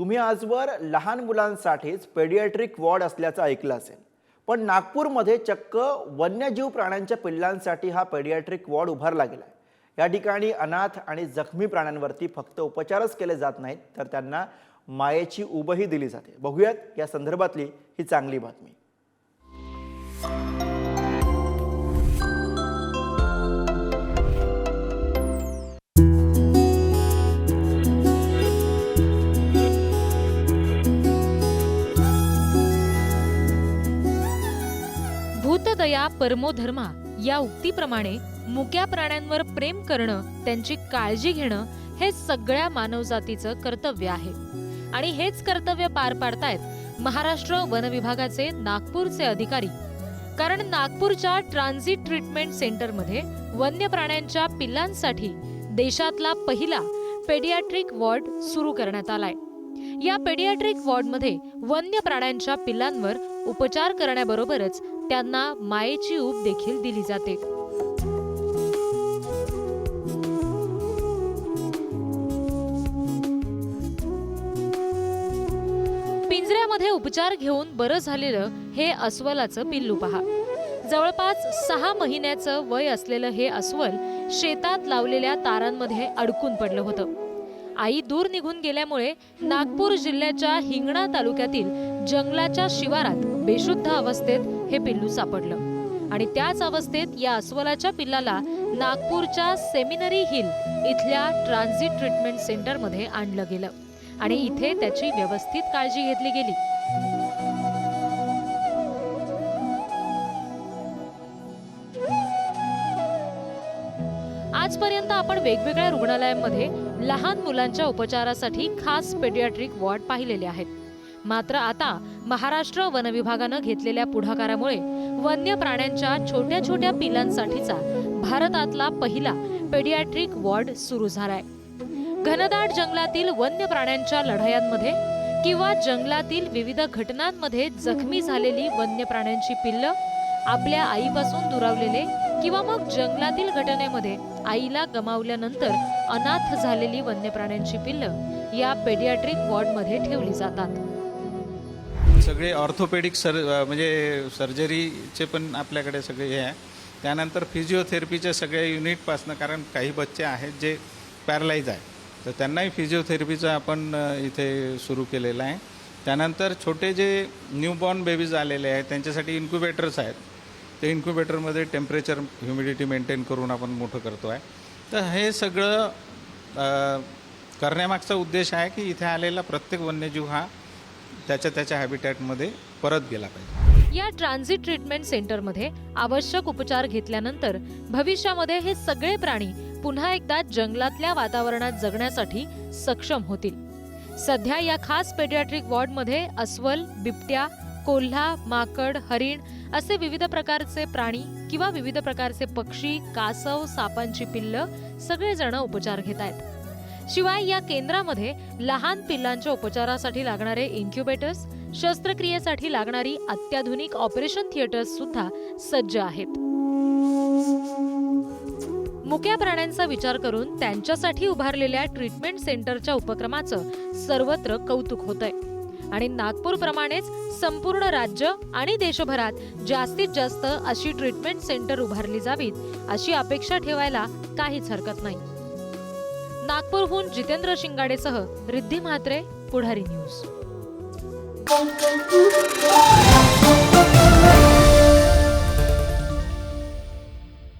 तुम्ही आजवर लहान मुलांसाठीच पेडियाट्रिक वॉर्ड असल्याचं ऐकलं असेल. पण नागपूरमध्ये चक्क वन्यजीव प्राण्यांच्या पिल्लांसाठी हा पेडियाट्रिक वॉर्ड उभारला गेला आहे या ठिकाणी अनाथ आणि जखमी प्राण्यांवरती फक्त उपचारच केले जात नाहीत तर त्यांना मायेची उबही दिली जाते. बघूयात या संदर्भातली ही चांगली बातमी. भूतदया परमोधर्मा या उक्तीप्रमाणे मुक्या प्राण्यांवर प्रेम करणं त्यांची काळजी घेणं हे सगळ्या मानवजातीचं कर्तव्य आहे. आणि हेच कर्तव्य पार पाडतायत महाराष्ट्र वन विभागाचे नागपूरचे अधिकारी. कारण नागपूरच्या ट्रान्झिट ट्रीटमेंट सेंटरमध्ये वन्य प्राण्यांच्या पिल्लांसाठी देशातला पहिला पेडियाट्रिक वॉर्ड सुरू करण्यात आलाय. या पेडियाट्रिक वॉर्डमध्ये वन्य प्राण्यांच्या पिल्लांवर उपचार करण्याबरोबरच त्यांना मायेची ऊब देखील दिली जाते. पिंजऱ्यामध्ये उपचार घेऊन बरं झालेलं हे अस्वलाचं पिल्लू पहा. जवळपास सहा महिन्याचं वय असलेलं हे अस्वल शेतात लावलेल्या तारांमध्ये अडकून पडलं होतं. आई दूर निघून गेल्यामुळे नागपूर जिल्ह्याच्या हिंगणा तालुक्यातील जंगलाच्या शिवारात बेशुद्ध अवस्थेत हे पिल्लू सापडलं. आणि त्याच अवस्थेत या अस्वलाच्या पिल्लाला नागपूरच्या सेमिनरी हिल इथल्या ट्रान्झिट ट्रीटमेंट सेंटरमध्ये आणलं गेलं. आणि इथे त्याची व्यवस्थित काळजी घेतली गेली. आजपर्यंत आपण वेगवेगळ्या रुग्णालयांमध्ये लहान मुलांच्या उपचारासाठी खास पेडियाट्रिक वॉर्ड पाहिलेले आहेत. मात्र आता महाराष्ट्र वन विभागानं घेतलेल्या पुढाकारामुळे वन्य प्राण्यांच्या छोट्या छोट्या पिलांसाठीचा भारतातला पहिला पेडियाट्रिक वॉर्ड सुरू झालाय. घनदाट जंगलातील वन्य प्राण्यांच्या लढायांमध्ये किंवा जंगलातील विविध घटनांमध्ये जखमी झालेली वन्य प्राण्यांची पिल्लं आपल्या आईपासून दुरावलेले किंवा मग जंगलातील घटनेमध्ये आईला गमावल्यानंतर अनाथ झालेली वन्य प्राण्यांची पिल्लं या पेडियाट्रिक वॉर्डमध्ये ठेवली जातात. सगळे ऑर्थोपेडिक सर म्हणजे सर्जरीचे पण आपल्याकडे सगळे हे आहे. त्यानंतर फिजिओथेरपीच्या सगळ्या युनिटपासनं कारण काही बच्चे आहेत जे पॅरलाईज आहे तर त्यांनाही फिजिओथेरपीचं आपण इथे सुरू केलेलं आहे. त्यानंतर छोटे जे न्यूबॉर्न बेबीज आलेले आहेत त्यांच्यासाठी इन्क्युबेटर्स आहेत. ते इन्क्युबेटरमध्ये टेम्परेचर ह्युमिडिटी मेंटेन करून आपण मोठं करतो आहे तर हे सगळं करण्यामागचा उद्देश आहे की इथे आलेला प्रत्येक वन्यजीव हा त्याच्या त्याच्या हॅबिटॅटमध्ये परत गेला पाहिजे. या ट्रान्झिट ट्रीटमेंट सेंटरमध्ये आवश्यक उपचार घेतल्यानंतर भविष्यामध्ये हे सगळे प्राणी पुन्हा एकदा जंगलातल्या वातावरणात जगण्यासाठी सक्षम होतील. सध्या या खास पेडियाट्रिक वॉर्डमध्ये अस्वल बिबट्या कोल्हा माकड हरिण असे विविध प्रकारचे प्राणी किंवा विविध प्रकारचे पक्षी कासव सापांची पिल्लं सगळेजण उपचार घेत आहेत. शिवाय या केंद्रामध्ये लहान पिल्लांच्या उपचारासाठी लागणारे इन्क्युबेटर्स शस्त्रक्रियेसाठी लागणारी अत्याधुनिक ऑपरेशन थिएटर्स सुद्धा सज्ज आहेत. मुक्या प्राण्यांचा विचार करून त्यांच्यासाठी उभारलेल्या ट्रीटमेंट सेंटरच्या उपक्रमाचं सर्वत्र कौतुक होतंय. आणि नागपूरप्रमाणेच संपूर्ण राज्य आणि देशभरात जास्तीत जास्त अशी ट्रीटमेंट सेंटर उभारली जावीत अशी अपेक्षा ठेवायला काहीच हरकत नाही. नागपूरहून जितेंद्र शिंगाडेसह रिद्धी म्हात्रे पुढारी न्यूज.